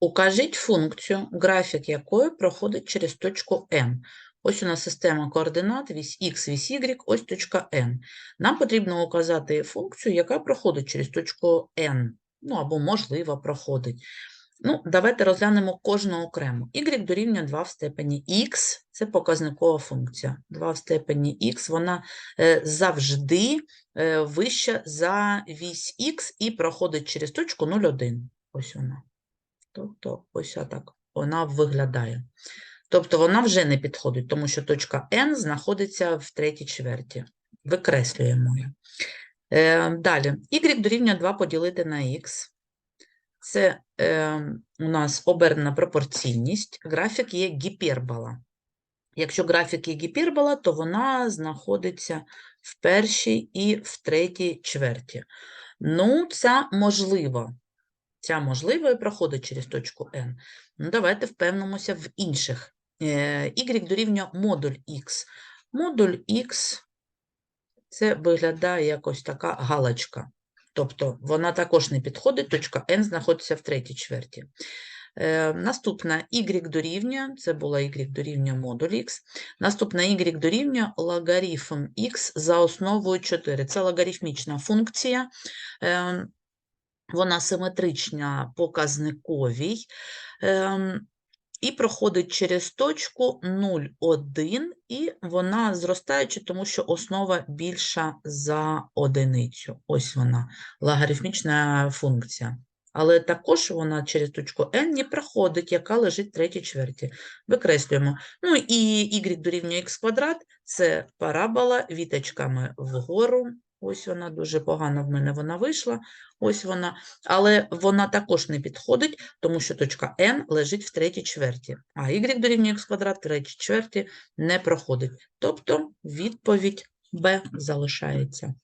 Укажіть функцію, графік якої проходить через точку N. Ось у нас система координат, вісь X, вісь Y, ось точка N. Нам потрібно указати функцію, яка проходить через точку N, ну або, можливо, проходить. Ну, давайте розглянемо кожну окремо. Y дорівнює 2 в степені X – це показникова функція. 2 в степені X, вона е, завжди е, вища за вісь X і проходить через точку 0,1. Ось вона. Тобто ось так вона виглядає. Тобто вона вже не підходить, тому що точка N знаходиться в третій чверті. Викреслюємо. Е, далі, y дорівнює 2 поділити на x. Це е, у нас обернена пропорційність. Графік є гіпербола. Якщо графік є гіпербола, то вона знаходиться в першій і в третій чверті. Ну, це можливо. Ця можливо і проходить через точку N. Ну, давайте впевнимося в інших. Е, Y дорівнює модуль X. Модуль X – це виглядає якось така галочка. Тобто вона також не підходить, точка N знаходиться в третій чверті. Е, наступна y дорівнює, це була y дорівнює модуль x. Наступна y дорівнює логарифм x за основою 4. Це логарифмічна функція. Е, вона симетрична показниковій ем, і проходить через точку 0,1, і вона зростаюча, тому що основа більша за одиницю. Ось вона, логарифмічна функція. Але також вона через точку n не проходить, яка лежить в третій чверті. Викреслюємо. Ну і y дорівнює x квадрат – це парабола віточками вгору. Ось вона дуже погано в мене вона вийшла. Ось вона, але вона також не підходить, тому що точка N лежить в третій чверті, а y дорівнює x квадрат в третій чверті не проходить. Тобто відповідь b залишається.